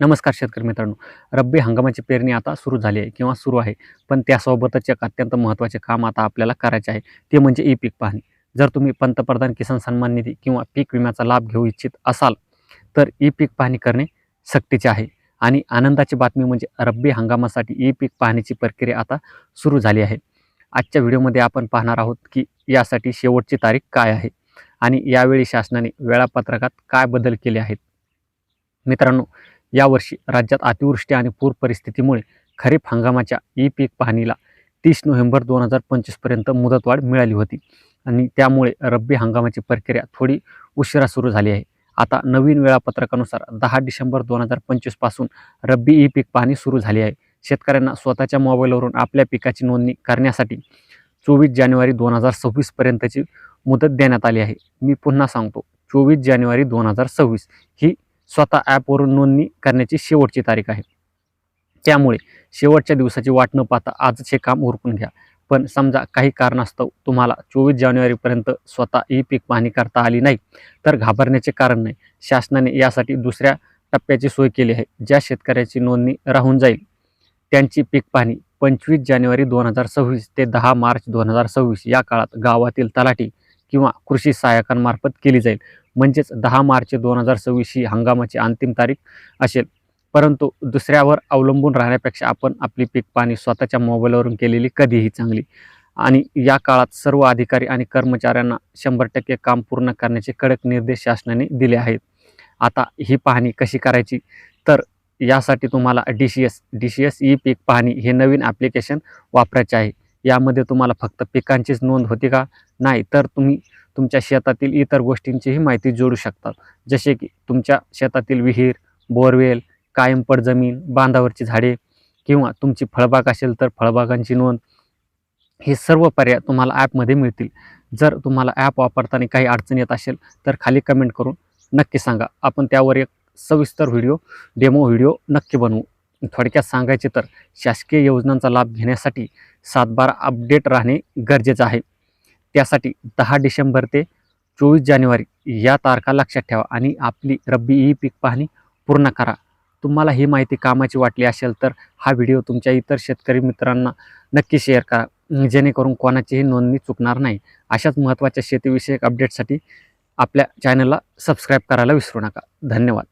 नमस्कार शेतकरी मित्रांनो. रब्बी हंगामाची पेरणी आता सुरू झाली आहे किंवा सुरू आहे पण त्यासोबतच एक अत्यंत महत्त्वाचे काम आता आपल्याला करायचे आहे ते म्हणजे ई पीक पाहणी. जर तुम्ही पंतप्रधान किसान सन्मान निधी किंवा पीक विम्याचा लाभ घेऊ इच्छित असाल तर ई पीक पाहणी करणे सक्तीचे आहे. आणि आनंदाची बातमी म्हणजे रब्बी हंगामासाठी ई पीक पाहणीची प्रक्रिया आता सुरू झाली आहे. आजच्या व्हिडिओमध्ये आपण पाहणार आहोत की यासाठी शेवटची तारीख काय आहे आणि यावेळी शासनाने वेळापत्रकात काय बदल केले आहेत. मित्रांनो यावर्षी राज्यात अतिवृष्टी आणि पूर परिस्थितीमुळे खरीप हंगामाच्या ई पीक पाहणीला तीस नोव्हेंबर दोन हजार पंचवीसपर्यंत मुदतवाढ मिळाली होती. आणि त्यामुळे रब्बी हंगामाची प्रक्रिया थोडी उशिरा सुरू झाली आहे. आता नवीन वेळापत्रकानुसार दहा डिसेंबर दोन हजार पंचवीसपासून रब्बी ई पीक पाहणी सुरू झाली आहे. शेतकऱ्यांना स्वतःच्या मोबाईलवरून आपल्या पिकाची नोंदणी करण्यासाठी चोवीस जानेवारी दोन हजार सव्वीसपर्यंतची मुदत देण्यात आली आहे. मी पुन्हा सांगतो चोवीस जानेवारी दोन हजार सव्वीस ही स्वतः ॲपवरून नोंदणी करण्याची शेवटची तारीख आहे. त्यामुळे शेवटच्या दिवसाची वाट न पाहता आजच हे काम उरकून घ्या. पण समजा काही कारणास्तव तुम्हाला चोवीस जानेवारीपर्यंत स्वतः ई पीक पाहणी करता आली नाही तर घाबरण्याचे कारण नाही. शासनाने यासाठी दुसऱ्या टप्प्याची सोय केली आहे ज्या शेतकऱ्याची नोंदणी राहून जाईल. त्यांची पीक पाहणी पंचवीस जानेवारी दोन हजार सव्वीस ते दहा मार्च दोन हजार सव्वीस या काळात गावातील तलाठी किंवा कृषी सहाय्यकांमार्फत केली जाईल. म्हणजेच दहा मार्च दोन हजार सव्वीस ही हंगामाची अंतिम तारीख असेल. परंतु दुसऱ्यावर अवलंबून राहण्यापेक्षा आपण आपली पीक पाणी स्वतःच्या मोबाईलवरून केलेली कधीही चांगली. आणि या काळात सर्व अधिकारी आणि कर्मचाऱ्यांना शंभर टक्के काम पूर्ण करण्याचे कडक निर्देश शासनाने दिले आहेत. आता ही पाहणी कशी करायची? तर यासाठी तुम्हाला D C S D C S E पीक पाहणी हे नवीन ॲप्लिकेशन वापरायचे आहे. यामध्ये तुम्हाला फक्त पिकांचीच नोंद होती का? नाही तर तुम्ही तुमच्या शेतातील इतर गोष्टींचीही माहिती जोडू शकतात. जसे की तुमच्या शेतातील विहीर बोरवेल कायमपड जमीन बांधावरची झाडे किंवा तुमची फळबाग असेल तर फळबागांची नोंद. हे सर्व पर्याय तुम्हाला ॲपमध्ये मिळतील. जर तुम्हाला ॲप वापरताना काही अडचण येत असेल तर खाली कमेंट करून नक्की सांगा. आपण त्यावर एक सविस्तर व्हिडिओ डेमो व्हिडिओ नक्की बनवू. थोडक्यात सांगायचे तर शासकीय योजनांचा लाभ घेण्यासाठी सातबारा अपडेट राहणे गरजेचं आहे. त्यासाठी दहा डिसेंबर ते चोवीस जानेवारी या तारखा लक्षात ठेवा आणि आपली रब्बी ई पीक पाहणी पूर्ण करा. तुम्हाला ही माहिती कामाची वाटली असेल तर हा व्हिडिओ तुमच्या इतर शेतकरी मित्रांना नक्की शेअर करा. जेणेकरून कोणाचीही नोंदणी चुकणार नाही. अशाच महत्त्वाच्या शेतीविषयक अपडेटसाठी आपल्या चॅनलला सबस्क्राईब करायला विसरू नका. धन्यवाद.